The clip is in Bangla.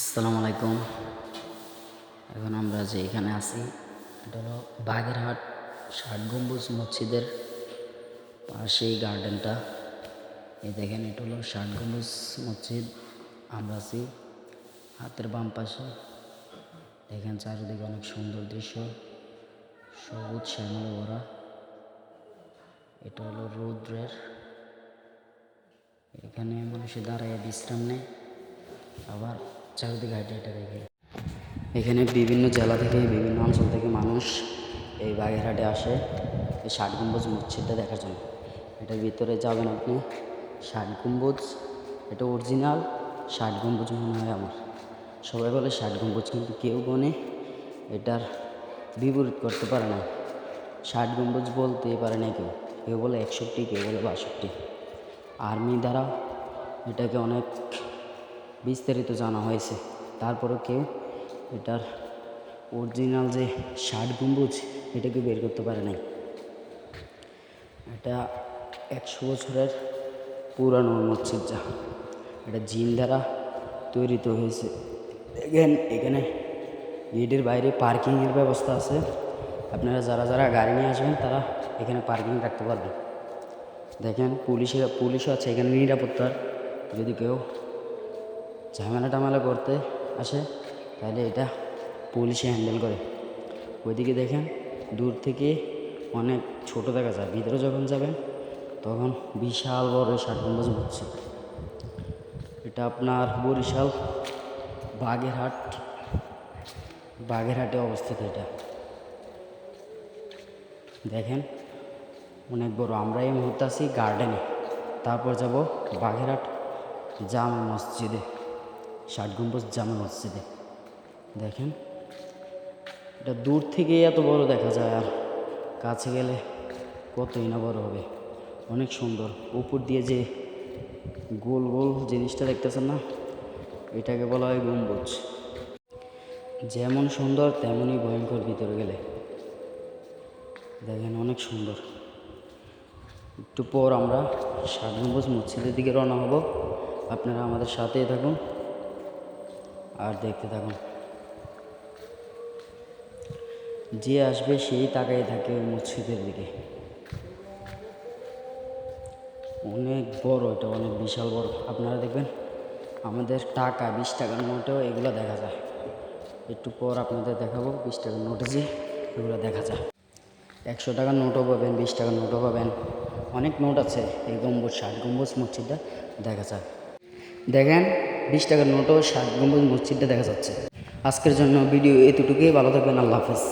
আসসালামু আলাইকুম। এখন আমরা যে এখানে আছি, এটা হলো বাগেরহাট ষাট গম্বুজ মসজিদের পাশে এই গার্ডেনটা। এই দেখেন, এটা হলো ষাট গম্বুজ মসজিদ। আমরা আছি হাতের বাম পাশে। দেখেন চারিদিকে অনেক সুন্দর দৃশ্য, সবুজ শ্যামলে ভরা। এটা হলো রৌদ্রের। এখানে মানুষে দাঁড়ায় বিশ্রাম নেয়। আবার চারিদিকে হাইটে দেখে। এখানে বিভিন্ন জেলা থেকে, বিভিন্ন অঞ্চল থেকে মানুষ এই বাগেরহাটে আসে। এই ষাট গম্বুজ মসজিদটা দেখার জন্য। এটার ভিতরে যাবেন আপনি। ষাট গম্বুজ, এটা অরিজিনাল। ষাট গম্বুজ মনে হয় আমার। সবাই বলে ষাট গম্বুজ, কিন্তু কেউ গনে এটার বিপরীত করতে পারে না। ষাট গম্বুজ বলতে পারে না কেউ। কেউ বলে একষট্টি, কেউ বলে বাষট্টি। আর্মি দ্বারা এটাকে অনেক বিস্তারিত জানা হয়েছে। তারপরেও কেউ এটার অরিজিনাল যে ষাট গম্বুজ এটাকে বের করতে পারে নাই। এটা একশো বছরের পুরানো মসজিদ যা। এটা জিন দ্বারা তৈরিত হয়েছে। দেখেন, এখানে গেটের বাইরে পার্কিংয়ের ব্যবস্থা আছে। আপনারা যারা যারা গাড়ি নিয়ে আসবেন, তারা এখানে পার্কিং রাখতে পারবেন। দেখেন, পুলিশের পুলিশও আছে এখানে নিরাপত্তার। যদি কেউ ঝামেলা টামেলা করতে আসে, তাহলে এটা পুলিশে হ্যান্ডেল করে। ওইদিকে দেখেন, দূর থেকে অনেক ছোট দেখা যায়, ভিতরে যখন যাবেন, তখন বিশাল বড় ষাট হচ্ছে। এটা আপনার বরিশাল বাগেরহাট, বাগেরহাটে অবস্থিত এটা। দেখেন, অনেক বড়। আমরা এই মুহূর্তে আছি গার্ডেনে তারপর যাব বাগেরহাট জামে মসজিদে। ষাট গম্বুজ জামে মসজিদে। দেখেন, এটা দূর থেকে এত বড় দেখা যায়, আর কাছে গেলে কতই না বড় হবে। অনেক সুন্দর। উপর দিয়ে যে গোল গোল জিনিসটা দেখতেছেন না, এটাকে বলা হয় গম্বুজ। যেমন সুন্দর, তেমনই ভয়ঙ্কর ভিতরে গেলে। দেখেন, অনেক সুন্দর। একটু পর আমরা ষাট গম্বুজ মসজিদের দিকে রওনা হব। আপনারা আমাদের সাথেই থাকুন। আর দেখতে থাকুন। যে আসবে সেই তাকাই থাকে মসজিদের দিকে। অনেক বড়, এটা অনেক বিশাল বড়। আপনারা দেখবেন, আমাদের টাকা বিশ টাকার নোটেও এগুলো দেখা যায়। একটু পর আপনাদের দেখাবো বিশ টাকার নোটে যে এগুলো দেখা যায়। একশো টাকার নোটও পাবেন, বিশ টাকার নোটও পাবেন। অনেক নোট আছে, এই গম্বুজ, ষাট গম্বুজ মসজিদটা দেখা যায়। দেখেন বিশ টাকার নোটও ষাট গম্বুজ মসজিদটা দেখা যাচ্ছে। আজকের জন্য ভিডিও এতটুকুই। ভালো থাকবেন। আল্লাহ হাফেজ।